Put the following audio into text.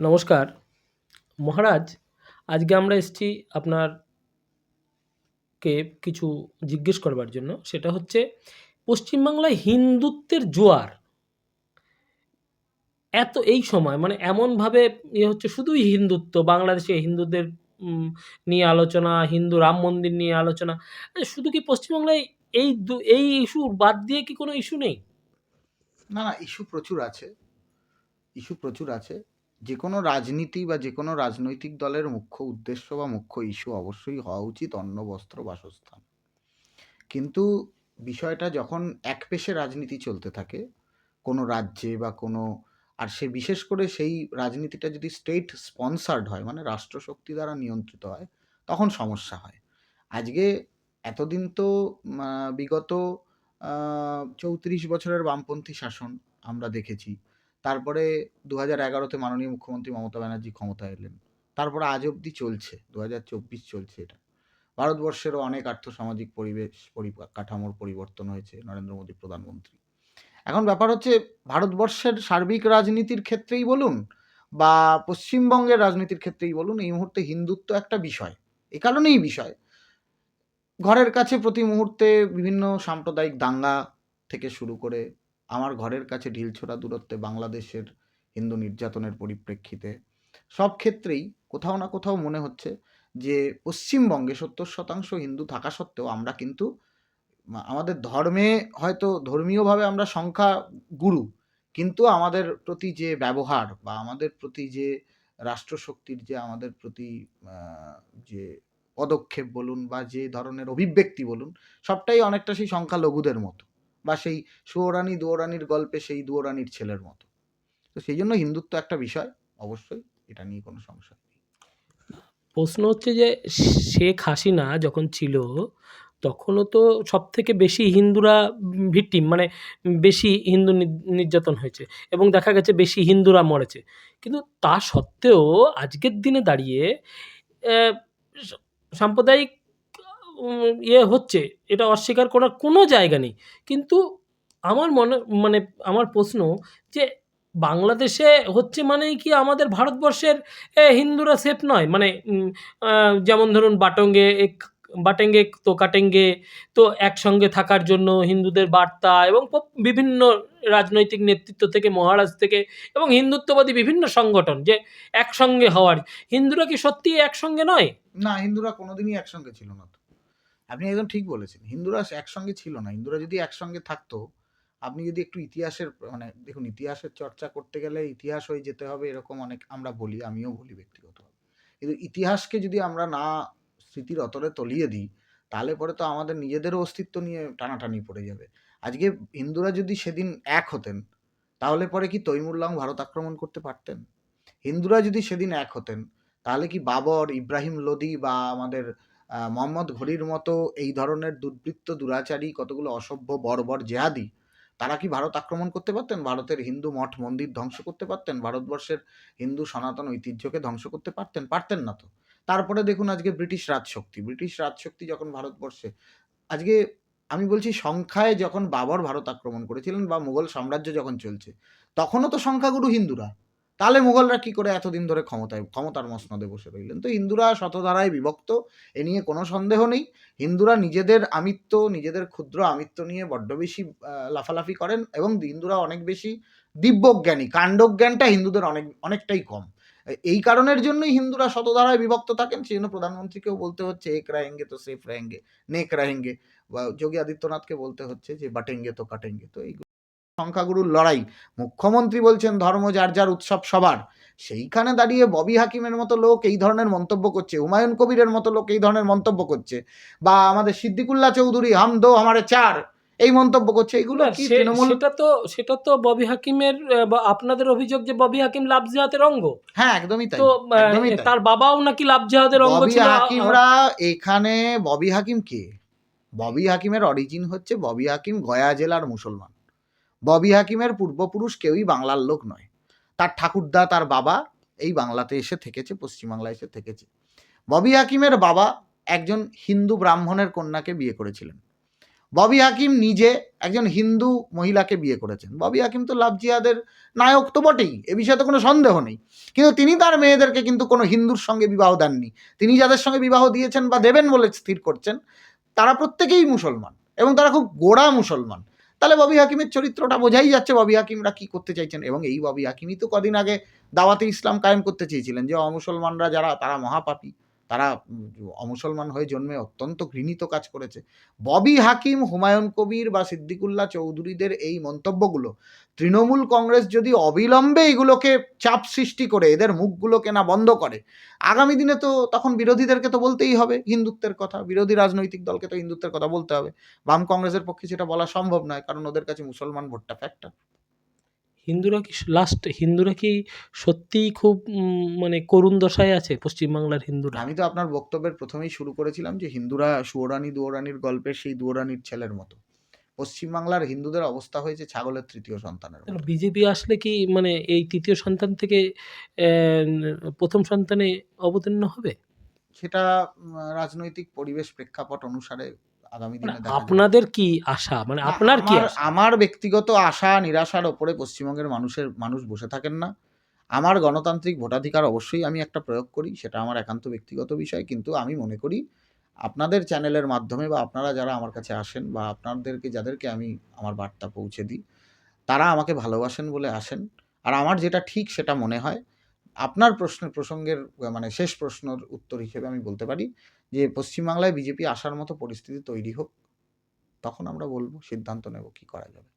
নমস্কার। মহারাজ, আজকে আমরা এসেছি আপনার কে কিছু জিজ্ঞেস করবার জন্য। সেটা হচ্ছে, পশ্চিমবাংলায় হিন্দুত্বের জোয়ার এত এই সময় মানে এমনভাবে ইয়ে হচ্ছে শুধুই হিন্দুত্ব, বাংলাদেশে হিন্দুদের নিয়ে আলোচনা, হিন্দু রাম মন্দির নিয়ে আলোচনা শুধু কি পশ্চিমবাংলায় এই এই ইস্যু বাদ দিয়ে কি কোনো ইস্যু নেই? না না, ইস্যু প্রচুর আছে। ইস্যু প্রচুর আছে। যে কোনো রাজনীতি বা যে কোনো রাজনৈতিক দলের মুখ্য উদ্দেশ্য বা মুখ্য ইস্যু অবশ্যই হওয়া উচিত অন্ন, বস্ত্র, বাসস্থান। কিন্তু বিষয়টা যখন এক পেশে রাজনীতি চলতে থাকে, কোনো রাজ্যে বা কোনো, আর সে বিশেষ করে সেই রাজনীতিটা যদি স্টেট স্পন্সার্ড হয় মানে রাষ্ট্রশক্তি দ্বারা নিয়ন্ত্রিত হয়, তখন সমস্যা হয়। আজকে এতদিন তো বিগত চৌত্রিশ বছরের বামপন্থী শাসন আমরা দেখেছি। তারপরে দু হাজার এগারোতে মাননীয় মুখ্যমন্ত্রী মমতা ব্যানার্জি ক্ষমতায় এলেন। তারপরে আজ অবধি চলছে দু হাজার চব্বিশ চলছে এটা। ভারতবর্ষেরও অনেক আর্থসামাজিক পরিবেশ পরিকাঠামোর পরিবর্তন হয়েছে নরেন্দ্র মোদী প্রধানমন্ত্রী। এখন ব্যাপার হচ্ছে, ভারতবর্ষের সার্বিক রাজনীতির ক্ষেত্রেই বলুন বা পশ্চিমবঙ্গের রাজনীতির ক্ষেত্রেই বলুন, এই মুহূর্তে হিন্দুত্ব একটা বিষয়। এ কারণেই বিষয়। ঘরের কাছে প্রতি মুহূর্তে বিভিন্ন সাম্প্রদায়িক দাঙ্গা থেকে শুরু করে আমার ঘরের কাছে ঢিলছোড়া দূরত্বে বাংলাদেশের হিন্দু নির্যাতনের পরিপ্রেক্ষিতে। সব ক্ষেত্রেই কোথাও না কোথাও মনে হচ্ছে যে, পশ্চিমবঙ্গে সত্তর শতাংশ হিন্দু থাকা সত্ত্বেও আমরা কিন্তু আমাদের ধর্মে হয়তো ধর্মীয়ভাবে আমরা সংখ্যা গুরু, কিন্তু আমাদের প্রতি যে ব্যবহার বা আমাদের প্রতি যে রাষ্ট্রশক্তির যে আমাদের প্রতি যে পদক্ষেপ বলুন বা যে ধরনের অভিব্যক্তি বলুন, সবটাই অনেকটা সেই সংখ্যালঘুদের মতো। বা সেই সুয়োরানী, দুয়োরানির গল্পে সেই দুয়োরানির ছেলের মতো। তো সেই জন্য হিন্দুত্ব একটা বিষয়, অবশ্যই এটা নিয়ে কোনো সমস্যা নেই। প্রশ্ন হচ্ছে যে, শেখ হাসিনা যখন ছিল, তখনও তো সব থেকে বেশি হিন্দুরা ভিকটিম মানে বেশি হিন্দু নির্যাতন হয়েছে এবং দেখা গেছে বেশি হিন্দুরা মরেছে। কিন্তু তা সত্ত্বেও আজকের দিনে দাঁড়িয়ে সাম্প্রদায়িক ইয়ে হচ্ছে, এটা অস্বীকার করার কোনো জায়গা নেই। কিন্তু আমার মনে মানে আমার প্রশ্ন যে বাংলাদেশে হচ্ছে মানেই কি আমাদের ভারতবর্ষের হিন্দুরা সেফ নয়? মানে যেমন ধরুন বাটঙ্গে বাটেঙ্গে তো কাটেঙ্গে, তো একসঙ্গে থাকার জন্য হিন্দুদের বার্তা এবং বিভিন্ন রাজনৈতিক নেতৃত্ব থেকে, মহারাজ থেকে এবং হিন্দুত্ববাদী বিভিন্ন সংগঠন যে একসঙ্গে হওয়ার। হিন্দুরা কি সত্যি একসঙ্গে নয়? না, হিন্দুরা কোনোদিনই একসঙ্গে ছিল না। আপনি একদম ঠিক বলেছেন। হিন্দুরা একসঙ্গে ছিল না। হিন্দুরা যদি একসঙ্গে থাকতো, আপনি যদি একটু ইতিহাসের মানে দেখুন, ইতিহাসের চর্চা করতে গেলে ইতিহাস হয়ে যেতে হবে এরকম অনেক আমরা বলি, আমিও বলি ব্যক্তিগতভাবে কিন্তু ইতিহাসকে যদি আমরা না স্মৃতির অতলে তলিয়ে দিই, তাহলে পরে তো আমাদের নিজেদেরও অস্তিত্ব নিয়ে টানাটানি পড়ে যাবে। আজকে হিন্দুরা যদি সেদিন এক হতেন, তাহলে পরে কি তৈমুরলং ভারত আক্রমণ করতে পারতেন? হিন্দুরা যদি সেদিন এক হতেন, তাহলে কি বাবর, ইব্রাহিম লোদি বা আমাদের মোহাম্মদ ঘড়ির মতো এই ধরনের দুর্বৃত্ত দুরাচারী কতগুলো অসভ্য, বর্বর জেহাদি, তারা কি ভারত আক্রমণ করতে পারতেন? ভারতের হিন্দু মঠ মন্দির ধ্বংস করতে পারতেন? ভারতবর্ষের হিন্দু সনাতন ঐতিহ্যকে ধ্বংস করতে পারতেন? পারতেন না তো। তারপরে দেখুন আজকে ব্রিটিশ রাজশক্তি। ব্রিটিশ রাজশক্তি যখন ভারতবর্ষে, আজকে আমি বলছি সংখ্যায় যখন বাবর ভারত আক্রমণ করেছিলেন বা মুঘল সাম্রাজ্য যখন চলছে, তখনও তো সংখ্যাগুরু হিন্দুরা। তাহলে মুঘলরা কি করে এতদিন ধরে ক্ষমতায়, ক্ষমতার মসনদে বসে রইলেন? তো হিন্দুরা শতধারায় বিভক্ত, এ নিয়ে কোনো সন্দেহ নেই। হিন্দুরা নিজেদের আমিত্ব, নিজেদের ক্ষুদ্র আমিত্ব নিয়ে বড্ড বেশি লাফালাফি করেন এবং হিন্দুরা অনেক বেশি দিব্যজ্ঞানী। কাণ্ডজ্ঞানটা হিন্দুদের অনেক, অনেকটাই কম। এই কারণের জন্যই হিন্দুরা শতধারায় বিভক্ত থাকেন, সেই জন্য প্রধানমন্ত্রীকেও বলতে হচ্ছে, এক রাহেঙ্গে তো সেফ রাহেঙ্গে নেক রাহেঙ্গে বা যোগী আদিত্যনাথকে বলতে হচ্ছে যে, বাটেঙ্গে তো কাটেঙ্গে। তো এই সংখ্যাগুরুর লড়াই। মুখ্যমন্ত্রী বলছেন ধর্ম যার যার উৎসব সবার। সেইখানে দাঁড়িয়ে ববি হাকিমের মতো লোক এই ধরনের মন্তব্য করছে হুমায়ুন কবিরের মতো লোক এই ধরনের মন্তব্য করছে বা আমাদের সিদ্দিকুল্লাহ চৌধুরী হাম দো আমারে চার এই মন্তব্য করছে। এগুলো তৃণমূল সেটা তো সেটা তো ববি হাকিমের আপনাদের অভিযোগ যে ববি হাকিম লাভ জেহাদের অঙ্গ। হ্যাঁ একদমই তাই তো। তার বাবাও নাকি লাভ জেহাদের অঙ্গ ছিল। হাকিমরা এখানে ববি হাকিম কে? ববি হাকিমের অরিজিন হচ্ছে ববি হাকিম গয়া জেলার মুসলমান। ববি হাকিমের পূর্বপুরুষ কেউই বাংলার লোক নয়। তার ঠাকুরদা, তার বাবা এই বাংলাতে এসে থেকেছে, পশ্চিমবাংলায় এসে থেকেছে। ববি হাকিমের বাবা একজন হিন্দু ব্রাহ্মণের কন্যাকে বিয়ে করেছিলেন। ববি হাকিম নিজে একজন হিন্দু মহিলাকে বিয়ে করেছেন। ববি হাকিম তো লাভ জিহাদের নায়ক তো বটেই, এ বিষয়ে তো কোনো সন্দেহ নেই। কিন্তু তিনি তার মেয়েদেরকে কিন্তু কোনো হিন্দুর সঙ্গে বিবাহ দেননি। তিনি যাদের সঙ্গে বিবাহ দিয়েছেন বা দেবেন বলে স্থির করছেন, তারা প্রত্যেকেই মুসলমান এবং তারা খুব গোড়া মুসলমান। তাহলে ববি হাকিমের চরিত্রটা বোঝাই যাচ্ছে ববি হাকিমরা কী করতে চাইছেন। এবং এই ববি হাকিমই তো কদিন আগে দাওয়াতে ইসলাম কায়েম করতে চেয়েছিলেন যে অমুসলমানরা যারা, তারা মহাপাপী। তারা অমুসলমান হয়ে জন্মে অত্যন্ত ঘৃণিত কাজ করেছে। ববি হাকিম, হুমায়ুন কবির বা সিদ্দিকুল্লাহ চৌধুরীদের এই মন্তব্যগুলো, তৃণমূল কংগ্রেস যদি অবিলম্বে এগুলোকে চাপ সৃষ্টি করে, এদের মুখগুলোকে না বন্ধ করে, আগামী দিনে তো তখন বিরোধীদেরকে তো বলতেই হবে, হিন্দুত্বের কথা, বিরোধী রাজনৈতিক দলকে তো হিন্দুত্বের কথা বলতে হবে। বাম কংগ্রেসের পক্ষে সেটা বলা সম্ভব নয়, কারণ ওদের কাছে মুসলমান ভোটটা ফ্যাক্টর হিন্দুরা কি লাস্ট হিন্দুরা কি সত্যিই খুব মানে করুণ দশায় আছে পশ্চিমবাংলার হিন্দুরা? আমি তো আপনার বক্তব্যের প্রথমেই শুরু করেছিলাম যে হিন্দুরা সুয়োরানী দুয়োরানীর গল্পের সেই দুয়োরানির ছেলের মতো। পশ্চিমবাংলার হিন্দুদের অবস্থা হয়েছে ছাগলের তৃতীয় সন্তানের বিজেপি আসলে কি মানে এই তৃতীয় সন্তান থেকে প্রথম সন্তানে অবতীর্ণ হবে? সেটা রাজনৈতিক পরিবেশ প্রেক্ষাপট অনুসারে আগামী দিনে মানে যাবে। আপনাদের কি আশা? মানে আপনার কি আমার- আমার ব্যক্তিগত আশা নিরাশার ওপরে পশ্চিমবঙ্গের মানুষের মানুষ বসে থাকেন না। আমার গণতান্ত্রিক ভোটাধিকার অবশ্যই আমি একটা প্রয়োগ করি সেটা আমার একান্ত ব্যক্তিগত বিষয়। কিন্তু আমি মনে করি আপনাদের চ্যানেলের মাধ্যমে বা আপনারা যারা আমার কাছে আসেন বা আপনাদেরকে যাদেরকে আমি আমার বার্তা পৌঁছে দিই তারা আমাকে ভালোবাসেন বলে আসেন। আর আমার যেটা ঠিক সেটা মনে হয় আপনার প্রশ্নের প্রসঙ্গের মানে শেষ প্রশ্নের উত্তর হিসেবে আমি বলতে পারি যে পশ্চিমবাংলায় বিজেপি আসার মতো পরিস্থিতি তৈরি হোক, তখন আমরা বলব সিদ্ধান্ত নেব কি করা যাবে।